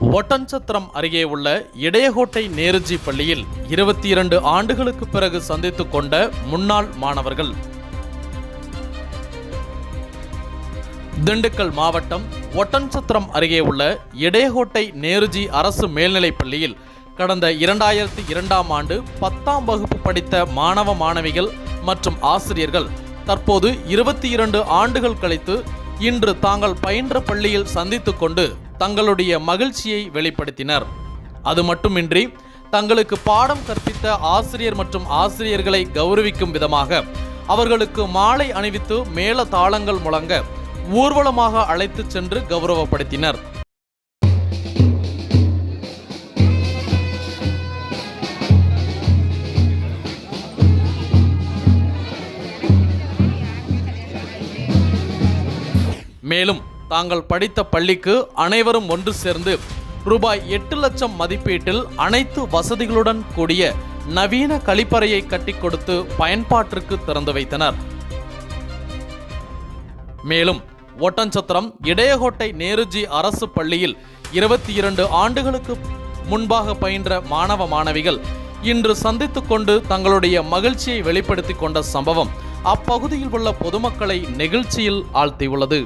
ஒட்டன்சத்திரம் அருகே உள்ள இடையகோட்டை நேருஜி பள்ளியில் இருபத்தி இரண்டு ஆண்டுகளுக்கு பிறகு சந்தித்து கொண்ட முன்னாள் மாணவர்கள். திண்டுக்கல் மாவட்டம் ஒட்டன்சத்திரம் அருகே உள்ள இடையகோட்டை நேருஜி அரசு மேல்நிலைப் பள்ளியில் கடந்த இரண்டாயிரத்தி இரண்டாம் ஆண்டு பத்தாம் வகுப்பு படித்த மாணவ மாணவிகள் மற்றும் ஆசிரியர்கள் தற்போது இருபத்தி இரண்டு ஆண்டுகள் கழித்து இன்று தாங்கள் பயின்ற பள்ளியில் சந்தித்து கொண்டு தங்களுடைய மகிழ்ச்சியை வெளிப்படுத்தினர். அது மட்டுமின்றி தங்களுக்கு பாடம் கற்பித்த ஆசிரியர் மற்றும் ஆசிரியர்களை கௌரவிக்கும் விதமாக அவர்களுக்கு மாலை அணிவித்து மேல தாளங்கள் முழங்க ஊர்வலமாக அழைத்து சென்று கௌரவப்படுத்தினர். மேலும் தாங்கள் படித்த பள்ளிக்கு அனைவரும் ஒன்று சேர்ந்து ரூபாய் எட்டு லட்சம் மதிப்பீட்டில் அனைத்து வசதிகளுடன் கூடிய நவீன கழிப்பறையை கட்டிக் கொடுத்து பயன்பாட்டிற்கு திறந்து வைத்தனர். மேலும் ஒட்டஞ்சத்திரம் இடையகோட்டை நேருஜி அரசு பள்ளியில் இருபத்தி இரண்டு ஆண்டுகளுக்கு முன்பாக பயின்ற மாணவ மாணவிகள் இன்று சந்தித்து கொண்டு தங்களுடைய மகிழ்ச்சியை வெளிப்படுத்தி கொண்ட சம்பவம் அப்பகுதியில் உள்ள பொதுமக்களை நெகிழ்ச்சியில் ஆழ்த்தியுள்ளது.